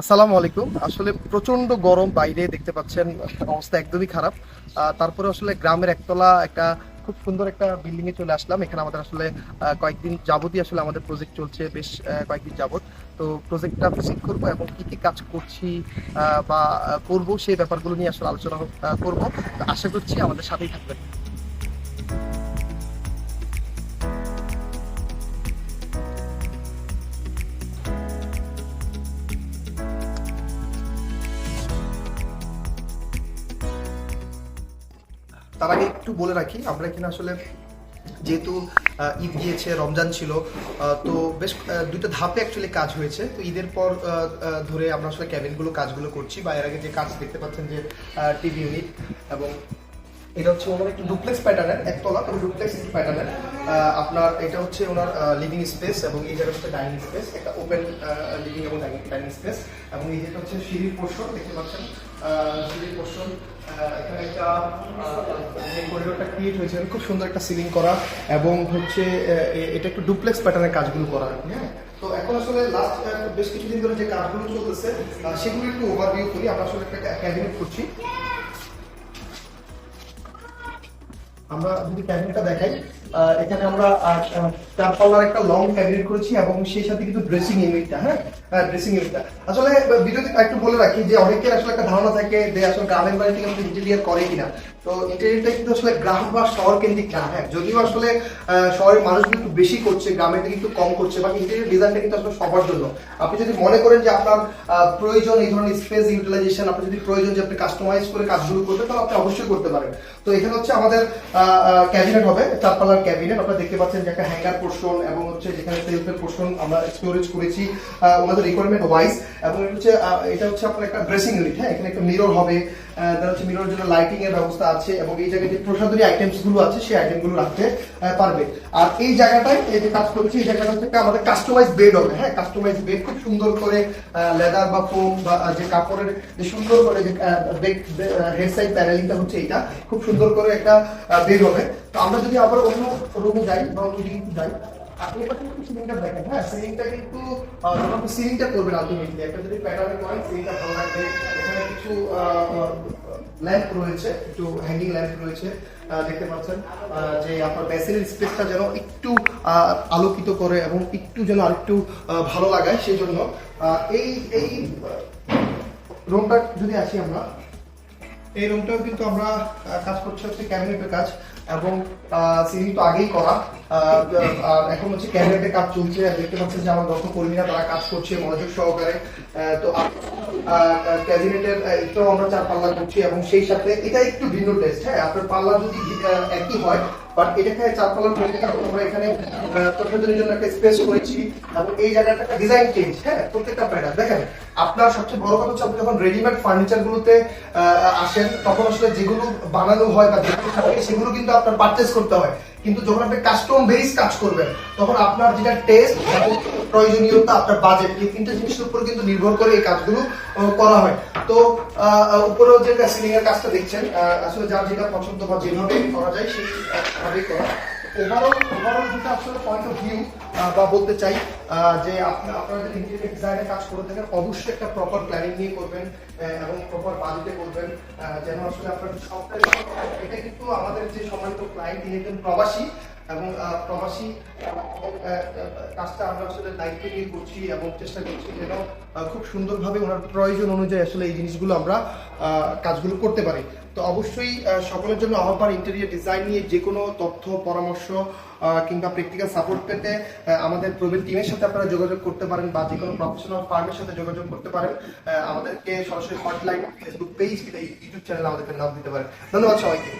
আসসালামু আলাইকুম। আসলে প্রচণ্ড গরম বাইরে দেখতে পাচ্ছেন, অবস্থা একদমই খারাপ। তারপরে আসলে গ্রামের একতলা একটা খুব সুন্দর একটা বিল্ডিং এ চলে আসলাম। এখানে আমাদের আসলে কয়েকদিন যাবতই আসলে আমাদের প্রজেক্ট চলছে, বেশ কয়েকদিন যাবত। তো প্রজেক্টটা ভিজিট করব এবং কি কি কাজ করছি বা করব সেই ব্যাপারগুলো নিয়ে আসলে আলোচনা করব। আশা করছি আমাদের সাথেই থাকবেন। তার আগে একটু বলে রাখি, আমরা কিনা আসলে যেহেতু ঈদ গিয়েছে, রমজান ছিল তো বেশ দুইটা ধাপে অ্যাকচুয়ালি কাজ হয়েছে। তো ঈদের পর ধরে আমরা আসলে ক্যাবিনগুলো কাজগুলো করছি বা এর আগে যে কাজ দেখতে পাচ্ছেন যে টিভি ইউনিট এবং এটা হচ্ছে ওনার একটু ডুপ্লেক্স প্যাটার্নের একতলা, তবে ডুপ্লেক্স প্যাটার্নের আপনার এটা হচ্ছে ওনার লিভিং স্পেস এবং এই জায়গাটা হচ্ছে ডাইনিং স্পেস একটা ওপেন লিভিং এবং ডাইনিং স্পেস এবং এই যেটা হচ্ছে সিঁড়ির পোর্শন দেখতে পাচ্ছেন সিঁড়ির পোর্শন এখানে একটা ক্রিয়েট হয়েছে। খুব সুন্দর একটা সিলিং করা এবং হচ্ছে এটা একটু ডুপ্লেক্স প্যাটার্নের কাজগুলো করা হ্যাঁ? তো এখন আসলে লাস্ট বেশ কিছুদিন ধরে যে কাজগুলো চলতেছে সেগুলো একটু ওভারভিউ করি। আমরা আসলে একটা ক্যাবিনেট করছি আমরা যদি ক্যাবিনেটটা দেখাই এখানে আমরা একটা লং করেছি এবং সেই সাথে কিন্তু ড্রেসিং ইউনিটটা হ্যাঁ? ড্রেসিং ইউনিটটা আসলে ভিডিওতে একটু বলে রাখি যে অনেকের আসলে একটা ধারণা থাকে যে আসলে গ্রামের বাড়িতে কিন্তু ইন্টেরিয়ার করে কিনা। তো কিন্তু আসলে গ্রাম বা শহর কেন্দ্রিক না হ্যাঁ? যদিও আসলে শহরের একটু বেশি করছে, গ্রামের দিকে একটু কম করছে বা ইন্টেরিয়ার ডিজাইনটা কিন্তু আসলে সবার জন্য। আপনি যদি মনে করেন যে আপনার প্রয়োজন এই ধরনের স্পেস ইউটিলাইজেশন আপনার যদি প্রয়োজন যে আপনি কাস্টমাইজ করে কাজগুলো করবেন, তাহলে আপনি অবশ্যই করতে পারেন। তো এখানে হচ্ছে আমাদের ক্যাবিনেট হবে চার পাল্লার ক্যাবিনেট, আপনারা দেখতে পাচ্ছেন যে একটা হ্যাঙ্গার পোর্শন এবং হচ্ছে যেখানে সেলফের পোর্শন আমরা স্টোরেজ করেছি ওনাদের রিকোয়ারমেন্ট ওয়াইজ এবং হচ্ছে এটা হচ্ছে আপনার একটা ড্রেসিং ইউনিট হ্যাঁ এখানে একটা মিরর হবে হচ্ছে মিরর জন্য লাইটিং এর ব্যবস্থা আছে এবং এই জায়গায় যে প্রসাদনী আইটেমসগুলো আছে সেই আইটেমগুলো রাখতে পারবে। আর এই জায়গাটায়, এই যে কাজ করছি, এই জায়গাটা থেকে আমাদের কাস্টমাইজ বেড হবে হ্যাঁ কাস্টমাইজ বেড খুব সুন্দর করে লেদার বা ফোম বা যে কাপড়ের যে সুন্দর করে যে হেড সাইড প্যানেলিংটা হচ্ছে এটা খুব সুন্দর করে একটা বেড হবে। তো আমরা যদি আবার অন্য রুমে যাই বা একটু যাই হ্যাঁ একটা যেন একটু আলোকিত করে এবং একটু যেন আরেকটু ভালো লাগায় সেই জন্য এই এই রুমটা যদি আসি আমরা, এই রুমটাও কিন্তু আমরা কাজ করছি হচ্ছে ক্যাবিনেটের কাজ। এবং সিলিং তো আগেই করা। আর এখন হচ্ছে ক্যাবিনেটের কাজ চলছে দেখতে পাচ্ছেন যে আমার দক্ষ কর্মীরা তারা কাজ করছে মনোযোগ সহকারে। তো ক্যাবিনেটের এটাও আমরা চার পাল্লা করছি এবং সেই সাথে এটা একটু ভিন্ন টেস্ট হ্যাঁ? আপনার পাল্লা যদি একই হয় হ্যাঁ আপনার সবচেয়ে বড় কথা হচ্ছে আপনি যখন রেডিমেড আসেন, তখন আসলে যেগুলো বানানো হয় বা যেগুলো থাকে, সেগুলো কিন্তু আপনার পারচেস করতে হয়। কিন্তু যখন আপনি কাস্টম বেস কাজ করবেন, তখন আপনার যেটা টেস্ট প্রয়োজনীয়তা, আপনার বাজেট এই তিনটা জিনিসের উপর কিন্তু নির্ভর করে এই কাজগুলো করা হয়। তো উপরেও যে সিলিং এর কাজটা দেখছেন আসলে যার যেটা পছন্দ বা যেভাবে করা যায় সেই ভাবেই করা বলতে চাই যে আপনার কাজ করে থাকেন, অবশ্যই একটা প্রপার প্ল্যানিং নিয়ে করবেন এবং প্রপার বাজেটে করবেন যেন আসলে আপনার সবটাই এটা কিন্তু আমাদের যে সম্মানিত ক্লায়েন্ট তিনি একজন প্রবাসী এবং প্রবাসী কাজটা আমরা আসলে দায়িত্ব নিয়ে করছি এবং চেষ্টা করছি যেন খুব সুন্দরভাবে ওনার প্রয়োজন অনুযায়ী আসলে এই জিনিসগুলো আমরা কাজগুলো করতে পারি। তো অবশ্যই সকলের জন্য আমার ইন্টেরিয়র ডিজাইন নিয়ে যে কোনো তথ্য, পরামর্শ কিংবা প্র্যাকটিক্যাল সাপোর্ট পেতে আমাদের প্রবীণ টিমের সাথে আপনারা যোগাযোগ করতে পারেন বা যে কোনো প্রফেশনাল ফার্মের সাথে যোগাযোগ করতে পারেন। আমাদেরকে সরাসরি hotline Facebook page YouTube channel আমাদেরকে নাম দিতে পারেন। ধন্যবাদ সবাইকে।